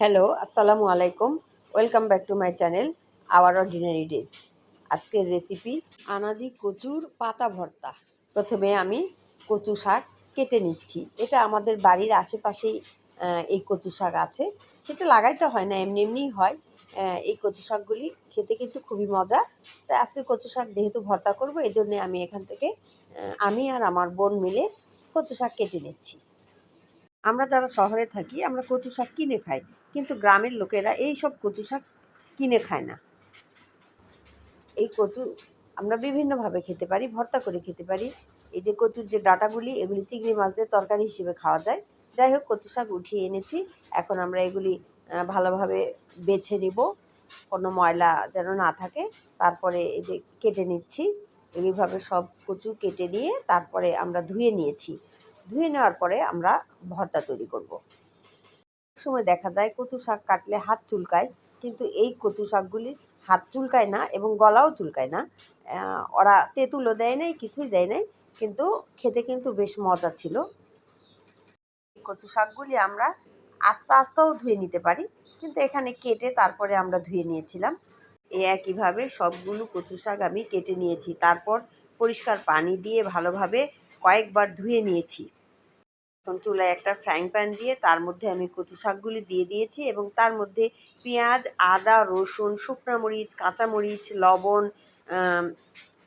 Hello আসসালামু আলাইকুম welcome back to my channel our ordinary days আজকের রেসিপি আনাজি কচুর পাতা ভর্তা। প্রথমে আমি কচু শাক কেটে নিচ্ছি। এটা আমাদের বাড়ির আশেপাশেই এই কচু শাক আছে। সেটা লাগাইতে হয় না, এমনি এমনিই হয়। এই কচু শাকগুলি খেতে কিন্তু খুবই মজা। তাই আজকে কচু শাক যেহেতু ভর্তা করব এই জন্যে আমি এখান থেকে আমি আর আমার বোন মিলে কচু শাক কেটে নিচ্ছি। আমরা যারা শহরে থাকি, আমরা কচু শাক কিনে খাই, কিন্তু গ্রামের লোকেরা এই সব কচু শাক কিনে খায় না। এই কচু আমরা বিভিন্নভাবে খেতে পারি, ভর্তা করে খেতে পারি। এই যে কচুর যে ডাঁটাগুলি, এগুলি চিংড়ি মাছ দিয়ে তরকারি হিসেবে খাওয়া যায়। যাই হোক, কচু শাক উঠিয়ে এনেছি। এখন আমরা এগুলি ভালোভাবে বেছে নিব। কোনো ময়লা যেন না থাকে। তারপরে এই যে কেটে নিচ্ছি। এইভাবে সব কচু কেটে নিয়ে তারপরে আমরা ধুয়ে নিয়েছি। ধুয়ে নেওয়ার পরে আমরা ভর্তা তৈরি করব। সময় দেখা যায় কচু শাক কাটলে হাত চুলকায়, কিন্তু এই কচু শাকগুলি হাত চুলকায় না এবং গলাও চুলকায় না। ওরা তেঁতুলও দেয় নাই, কিছুই দেয় নাই, কিন্তু খেতে কিন্তু বেশ মজা ছিল। কচু শাকগুলি আমরা আস্তে আস্তেও ধুয়ে নিতে পারি, কিন্তু এখানে কেটে তারপরে আমরা ধুয়ে নিয়েছিলাম। এই একইভাবে সবগুলো কচু শাক আমি কেটে নিয়েছি। তারপর পরিষ্কার পানি দিয়ে ভালোভাবে কয়েকবার ধুয়ে নিয়েছি। এখন চুলায় একটা ফ্রাইং প্যান দিয়ে তার মধ্যে আমি কচু শাকগুলি দিয়ে দিয়েছি এবং তার মধ্যে পেঁয়াজ, আদা, রসুন, শুকনো মরিচ কাঁচামরিচ লবণ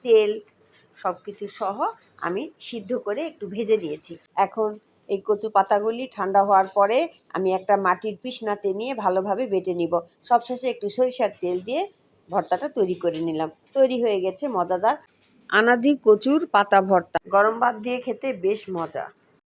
তেল সব কিছু সহ আমি সিদ্ধ করে একটু ভেজে দিয়েছি এখন এই কচু পাতাগুলি ঠান্ডা হওয়ার পরে আমি একটা মাটির পিসনাতে নিয়ে ভালোভাবে বেটে নিব। সবশেষে একটু সরিষার তেল দিয়ে ভর্তাটা তৈরি করে নিলাম। তৈরি হয়ে গেছে মজাদার আনাজি কচুর পাতা ভর্তা। গরম ভাত দিয়ে খেতে বেশ মজা।